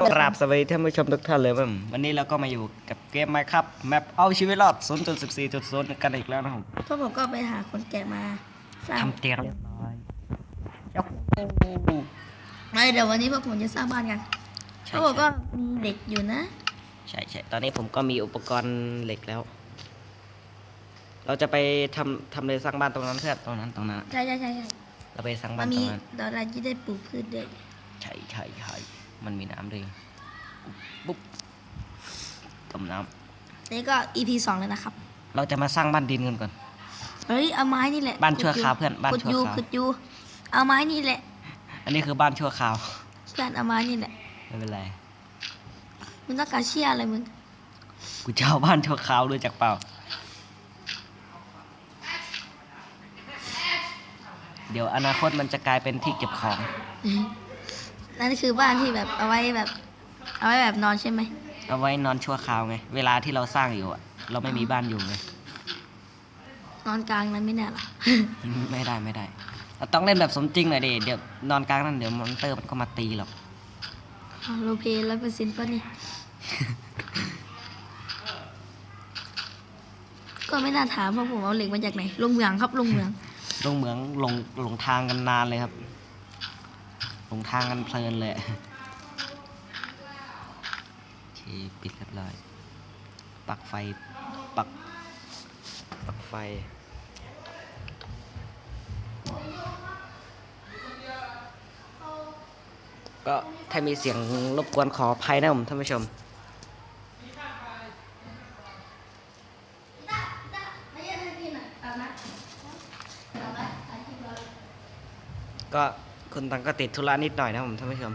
กราบสวัสดีท่านผู้ชมทุกท่านเลยครับวันนี้เราก็มาอยู่กับเกมไมครับแมปเอาชีวิตรอด 0.14.0 กันอีกแล้วนะครับพวกผมก็ไปหาคนแก่มาสร้างทำเตียงเรียบร้อยเจ้าไม่เดี๋ยววันนี้พวกผมจะสร้างบ้านกันพใช่วกผมก็มีเหล็กอยู่นะ ใช่ใช่ตอนนี้ผมก็มีอุปกรณ์เหล็กแล้ว เราจะไปทำทำเลยสร้างบ้านตรงนั้นเพื่อนตรงนั้นตรงนั้นใช่ใช่ใช่ใช่เราไปสร้างมับ้านนตรมีงนั้นดอกอะไรที่ได้ปลูกพืชด้วยใช่ใช่ใช่ มันมีน้ำด้วยปุ๊บต้มน้นี่ก็ EP สองเลยนะครับำเราจะมาสร้างบ้านดินกันก่อน เฮ้ย เอาไม้นี่แหละบ้านชั่วคราวเพื่อนบ้านขุดชั่วยูคราว ขุดยูเอาไม้นี่แหละ อันนี้คือบ้านชั่วคราว เพื่อนเอาไม้นี่แหละ ไม่เป็นไร มึงต้องการเชี่ยอะไรมึง กูจะเอาบ้านชั่วคราวด้วยจากเปล่า เดี๋ยวอนาคตมันจะกลายเป็นที่เก็บของ นั่นคือบ้านที่แบบเอาไว้แบบ เอาไว้แบบนอนใช่ไหมเอาไว้นอนชั่วคราวไง เวลาที่เราสร้างอยู่อะเราไม่มีบ้านอยู่ไง นอนกลางนั้นไม่แน่หรอ ไม่ได้ไม่ได้เราต้องเล่นแบบสมจริงหน่อยดิเดี๋ยวนอนกลางนั่นเดี๋ยวมอนเตอร์มันก็มาตีหรอกโลเพร้อยเปอร์เซ็นต์ป่ะนี่ ก็ไม่น่าถามเพราะผมเอาเหล็กมาจากไหนลงเมืองครับลงเมือง ลงเหมืองลงหลงทางกันนานเลยครับห ลงทางกันเพลินเลยโอเคปิดเรียบร้อยปักไฟปักปักไฟก็ถ้ามีเสียงรบกวนขออภัยนะผมท่านผู้ชม ก็ คุณตังก็ติดธุระนิดหน่อยนะผมท่านผู้ชม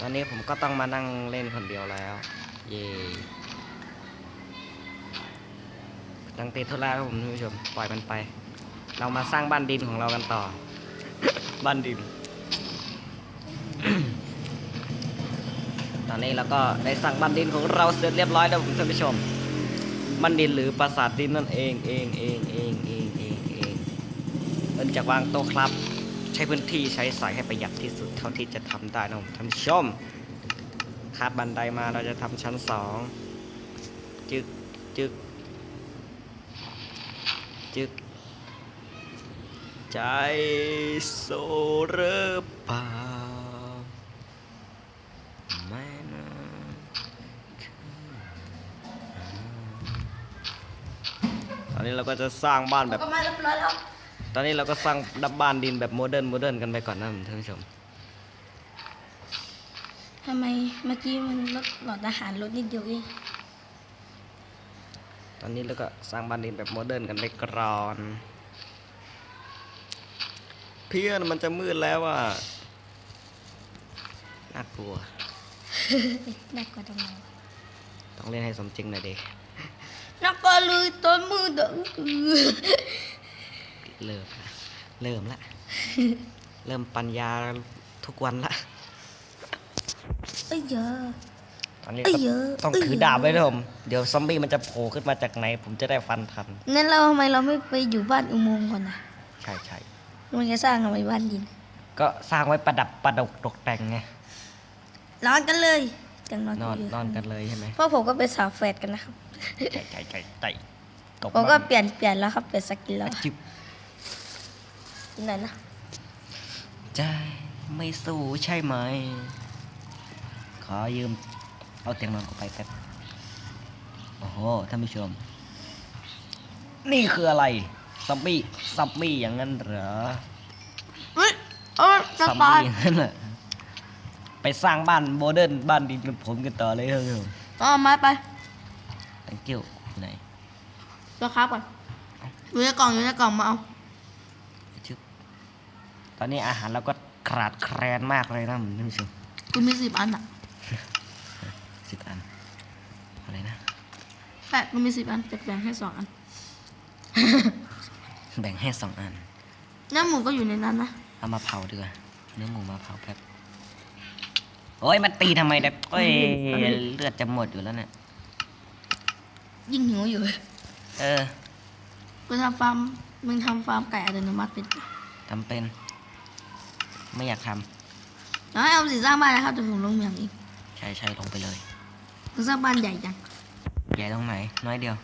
ตอนนี้ผมก็ต้องมานั่งเล่นคนเดียวแล้ว เย่ตังติดธุระครับผมท่านผู้ชม ปล่อยมันไป เรามาสร้างบ้านดินของเรากันต่อ บ้านดิน ตอนนี้เราก็ได้สร้างบ้านดินของเราเสร็จเรียบร้อยแล้วผมท่านผู้ชม บ้านดินหรือปราสาทดินนั่นเองเองเองเองเองเองเอง เริ่มจากวางโต๊ะครับ ใช้พื้นที่ใช้สายให้ประหยัดที่สุดเท่าที่จะทำได้นะผมท่านผู้ชมคาดบันไดมาเราจะทำชั้นสองจึกจึกจึกใจโซเรปาไม่นะตอนนี้เราก็จะสร้างบ้านแบบก็มาเรียบร้อยแล้ว ตอนนี้เราก็สร้างดับบ้านดินแบบโมเดิร์นโมเดิร์นกันไปก่อนนะท่านผู้ชม ทำไมเมื่อกี้มันลดหลอดอาหารลดนิดเดียวเองตอนนี้เราก็สร้างบ้านดินแบบโมเดิร์นกันไปก่อนเพื่อนมันจะมืดแล้วอะน่ากลัว น่ากลัวจังเลยต้องเล่นให้สมจริงหน่อยดิน่ากลัวเลยต้นมือเด้อ เริ่มละเริ่มละ เริ่มปัญญาทุกวันละเอ้ยเยอะตอนนี้เอ้ยก็เยอะต้องเอ้ยถือเยอะดาบไว้นะผมเดี๋ยวซอมบี้มันจะโผล่ขึ้นมาจากไหน ผมจะได้ฟันทัน งั้นเราทำไมเราไม่ไปอยู่บ้านอุโมงค์ก่อนนะใช่ใช่มันจะสร้างทำไมบ้านดิน ก็สร้างไว้ประดับประดกตกแต่งไง นอนกันเลยจังนอนนอนยู่นอนกันเลยใช่ไหมเพราะผมก็เป็นสาวแฝดกันนะครับใจใจใจใจตบผมก็บ้านเปลี่ยนเปลี่ยนแล้วครับเปลี่ยนสกินแล้ว จิบ ที่ไหนนะใจไม่สู้ใช่ไหม ขอยืม เอาเตียงนอนกูไปแป๊บ โอ้โห ท่านผู้ชม นี่คืออะไร ซัมบี้ซัมบี้อย่างนั้นเหรอเฮ้ยเออจะซัมตาบี้ยอย่างนั้นเหรอไปสร้างบ้านโมเดิร์นบ้านดินกับผมกันต่อเลยเถอะเอาไม้ไปตังเกิ้วอยู่ไหน ตัวครับก่อนอยู่ในกล่องอยู่ในกล่องมาเอาชึบ ตอนนี้อาหารเราก็ขาดแคลนมากเลยนะท่านผู้ชมคุณมีสิบอันอะสิบอัน อะไรนะใช่คุณมีสิบอันจะแบ่งให้สองอัน แบ่งให้สองอัน เนื้อหมูก็อยู่ในนั้นนะ เอามาเผาดีกว่าเนื้อหมูมาเผาแป๊บ โอ้ยมันตีทำไมเด็กโอ้ยเลือดจะหมดอยู่แล้วเนี่ย ยิ่งหิวอยู่ เออกูทำฟาร์มมึงทำฟาร์มไก่อัตโนมัติเป็นปะทำเป็น ไม่อยากทแล้วให้เอาสิสร้างบ้านนะครับแต่ผมลงเมืองอีกใช่ใช่ลงไปเลย ผมสร้างบ้านใหญ่จังใหญ่ตรงไหน น้อยเดียว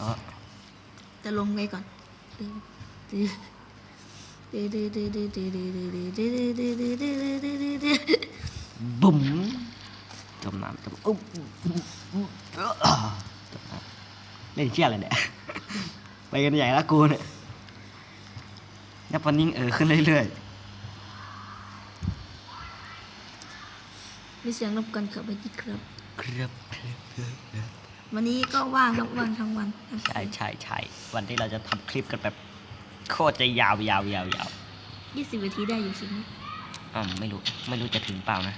อ๋อจะลงไปก่อนบุ๋มจมน้ำจมอุ๊บจมน้ำเล่นเชี่ยอะไรเนี่ย ไปกันใหญ่ละกูเนี่ย นับวันยิ่งเออขึ้นเรื่อยมีเสียงรบกวนเขับไปที่ครับๆครับ ครับครับครับวันนี้ก็ว่างครับว่างทั้งวันใช่ใช่ใช่วันที่เราจะทำคลิปกันแบบโคตรจะยาวยาวยาวยาวยี่สิบนาทีได้อยู่สินี้อ่าไม่รู้ ไม่รู้จะถึงเปล่านะ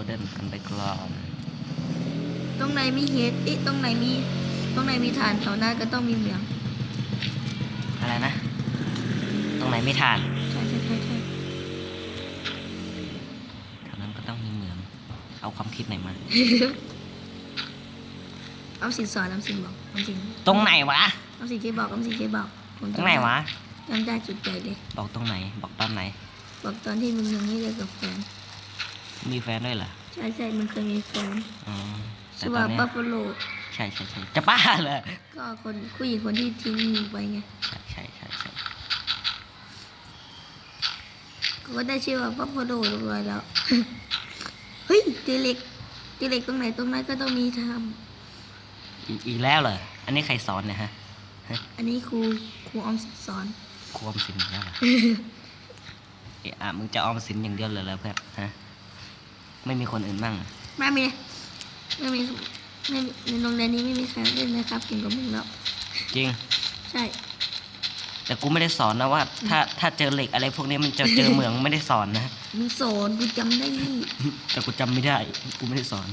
านแบบโมเดิร์นโมเดิร์นกันไปก่อนตรงไหนมีเห็ดอิตรงไหนมีตรงไหนมีฐานแถวหน้าก็ต้องมีเหมืองอะไรนะ ตรงไหนไม่ทานใช่ใช่ใช่ใช่แถวนั้นก็ต้องมีเหมือง เอาความคิดไหนมา เอาสินสอนเอาสินบอกเอาสินตรงไหนวะ เอาสินเคบอกเอาสินเคบอกผมตรงไหนวะ จำได้จุดใจเลย บอกตรงไหน บอกตอนไหน บอกตอนที่มึงยังไม่เลิกกับแฟน มีแฟนด้วยเหรอใช่ใช่มันเคยมีแฟนอ๋อแต่ชื่อตอว่านเนี้ยบัฟฟาโลใช่ใช่ใช่จะบ้าเลยก็คนผู้หญิงคนที่ทิ้งมึงไปไงใช่ใช่ใช่ใช่เขาก็ได้ชื่อว่าบัฟฟาโลเรียบร้อยแล้ว เฮ้ยเจเหล็กเจเหล็กตรงไหนตรงนั้นก็ต้องมีทอีกอีกแล้วเหรออันนี้ใครสอนเนี่ยฮะำอันนี้ครูครูออมสินสอนครูออมสินอีกแล้วเหรอ เอะอะมึงจะออมสินอย่างเดียวเลยเหรอเพื่อนฮะ ไม่มีคนอื่นบ้างเหรอไม่มีไม่มีไม่มีในโรงเรียนนี้ไม่มีใครเล่นนะครับเก่งกว่ามึงแล้วจริง ใช่ แต่กูไม่ได้สอนนะว่า ถ้าถ้าเจอเหล็กอะไรพวกนี้มันจะเจอเหมืองไม่ได้สอนนะ มึงสอนกูจำได้แต่กูจำไม่ได้ กูไม่ได้สอน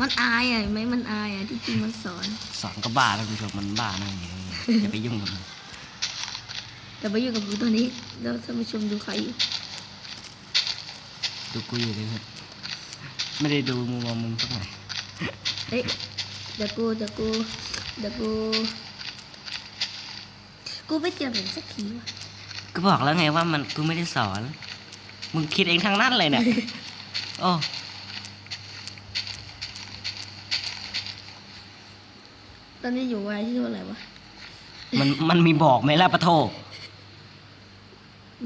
มันอายอะเห็นไหมมันอายอะที่จริงมันสอน สอนก็บ้าแล้วคุณผู้ชมมันบ้านั่งอย่างนี้อย่าไปยุ่งกับมัน แต่ไปอยู่กับกูตอนนี้แล้วท่านผู้ชมดูใครอยู่ ดูกูอยู่เลยเพื่อนไม่ได้ดูมุมมองมึงสักหน่อยเอ้ยเดี๋ยวกูเดี๋ยวกูเดี๋ยวกูกูไม่เจอผมสักทีว่ะก็บอกแล้วไงว่ามันกูไม่ได้สอน มึงคิดเองทั้งนั้นเลยเนี่ยโอ้ตอนนี้อยู่วัยที่เท่าไหร่วะมันมันมีบอกไหมล่ะปะโท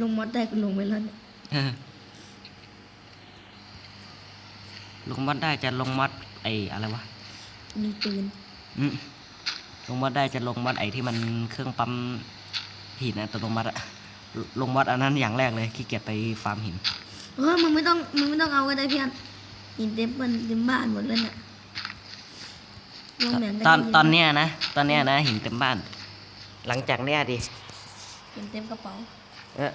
ลงมอดได้กูลงไปแล้วเนี่ย เออ ลงมอดได้จะลงมอดไออะไรวะมีปืนอืมลงมอดได้จะลงมอดไอที่มันเครื่องปั๊มหินอัตโนมัติอะลงมอดอันนั้นอย่างแรกเลยขี้เกียจไปฟาร์มหินเออมึงไม่ต้องมึงไม่ต้องเอาก็ได้เพียนหินเต็มบ้านเต็มบ้านหมดเลยเนี่ยลงเหมือนกัตอนได้ยิตอนเนี้ยนะตอนเนี้ยนะหินเต็มบ้าน หลังจากเนี้ยดิเต็มเต็มกระเป๋าเอ๊ะ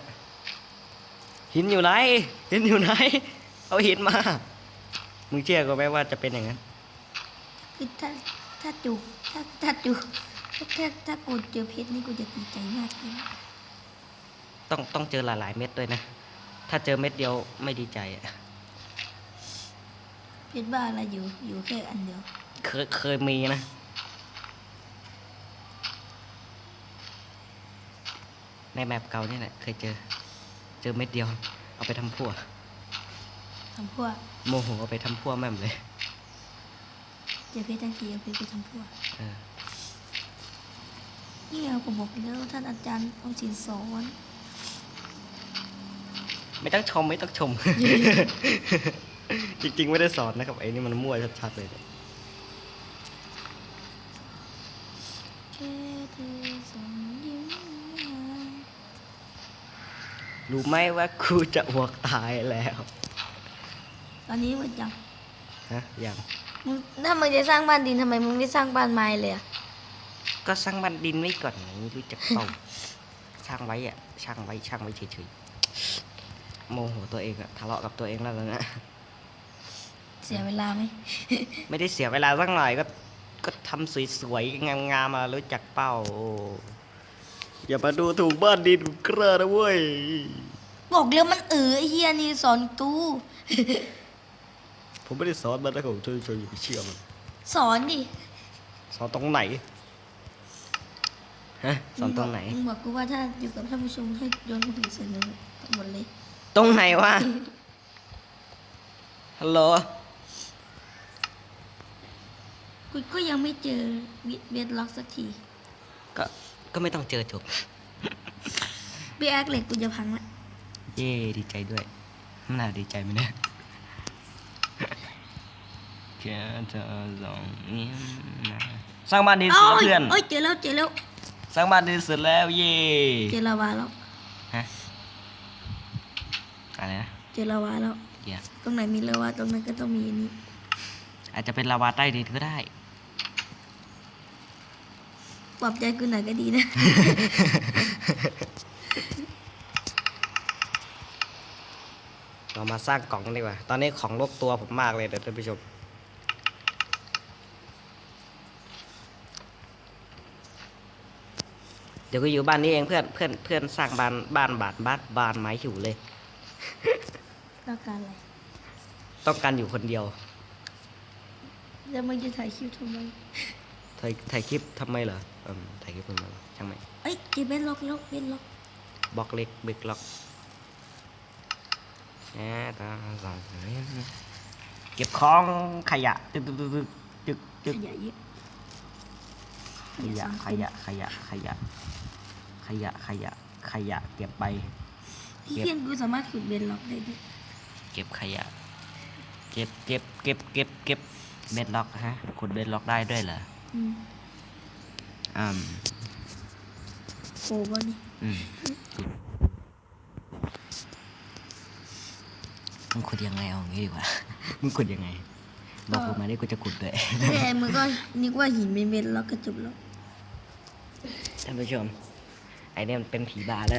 หินอยู่ไหนหินอยู่ไหน เอาหินมา มึงเชื่อกูไหมว่าจะเป็นอย่างนั้น คือถ้าถ้าจูถ้าถ้าจูถ้าถ้าถ้ากูเจอเพชรนี่กูจะดีใจมากเลยต้องต้องเจอหลายๆเม็ดด้วยนะ ถ้าเจอเม็ดเดียวไม่ดีใจอะเพชรบ้าอะไรอยู่อยู่แค่อันเดียว เคยเคยมีนะ ในแมปเก่านี่แหละเคยเจอ เจอเม็ดเดียว เอาไปทำพั่ว ทำพวกโมโหเอาไปทำพั่วแม่มเลยเจอเพชรทั้งทีเอาเพชรไปทำพวกเออนี่เราก็บอกแล้วท่านอาจารย์เอาสินสอนไม่ต้องชมไม่ต้องชม จริงๆ ไม่ได้สอนนะครับไอ้นี่มันมั่วชัดๆเลยเนี่ยแค่เธอส่งยิ้มมารู้ไหมว่ากูจะอ้วกตายแล้ว ตอนนี้มันจังฮะยังมึงถ้ามึงจะสร้างบ้านดินทำไมมึงไม่สร้างบ้านไม้เลยอะก็สร้างบันดินไว้ก่อนไงรู้จักเปล่าช่างไว้อะช่างไว้ช่างไว้เฉยๆโมโหตัวเองอะทะเลาะกับตัวเองแล้วนะเสียเวลาไหม ไม่ได้เสียเวลาสักหน่อยก็ก็ทำสวยๆงามๆมารู้จักเป้าโอ้อย่ามาดูถูกบ้านดินของกระนะเว้ยบอกแล้วมันเออไอ้เฮียนี่สอนตู้ ผมไม่ได้สอนมันนะผมช่วยช่วยอย่าไปเชื่อมันสอนดิสอนตรงไหนฮะสอนตรงไหน มึงบอกกูว่าถ้าอยู่กับท่านผู้ชมให้โยนมือถือใส่เลยทั้งหมดเลย ตรงไหนวะฮัลโหลกูก็ยังไม่เจอเบียดล็อกสักทีก็ก็ไม่ต้องเจอจบเบียร์เหล็กกูจะพังละเย่ดีใจด้วยน่าดีใจไหมเนี่ย แค่เธอลองยิ้มนะสร้างบ้านดีสุดแล้วเพื่อนเอ้ยเจอแล้วเจอแล้วสร้างบ้านดีสุดแล้วเย่เจอลาวาแล้วฮะอะไรนะเจอลาวาแล้วเกียตรงไหนมีลาวาตรงนั้นก็ต้องมีอันนี้ อาจจะเป็นลาวาใต้ดินก็ได้ปลอบใจกูหน่อยก็ดีนะ เรามาสร้างกล่องกันดีกว่า ตอนนี้ของลบตัวผมมากเลยเดี๋ยวท่านผู้ชม เดี๋ยวก็อยู่บ้านนี้เองเพื่อนเพื่อนเพื่อนสร้างบ้านบ้านบาดบ้านบานไม้หิวเลย ต้องการอะไรต้องการอยู่คนเดียวแล้วมึงจะถ่ายคลิปทำไมถ่ายถ่ายคลิปทำไมเหรออืมถ่ายคลิปทำไมวะช่างไหมเอ้ยเจอเบนล็อกล็อกเบนล็อกบล็อกเล็กบิ๊กล็อกแหมตาสองเก็บของขยะจึกจึกจึกจึกจึกขยะเยอะ ขยะขยะขยะขยะ ขยะขยะ ขยะ เก็บไป พี่เพียนกูสามารถขุดเบนล็อกได้ด้วยเก็บขยะ เก็บเก็บเก็บเก็บเก็บเบ็ดล็อกฮะขุดเบ็ดล็อกได้ด้วยเหรออืมอืมโอ้บ่นี่อืมมึงขุดยังไงเอางี้ดีกว่ามึงขุดยังไง บอกกูมาได้กูจะขุดด้วยไม่ได้มึงก็นึกว่าหินเป็นเบนล็อกก็จบแล้ว ท่านผู้ชม ไอเนี่ยมันเป็นผีบาแล้ว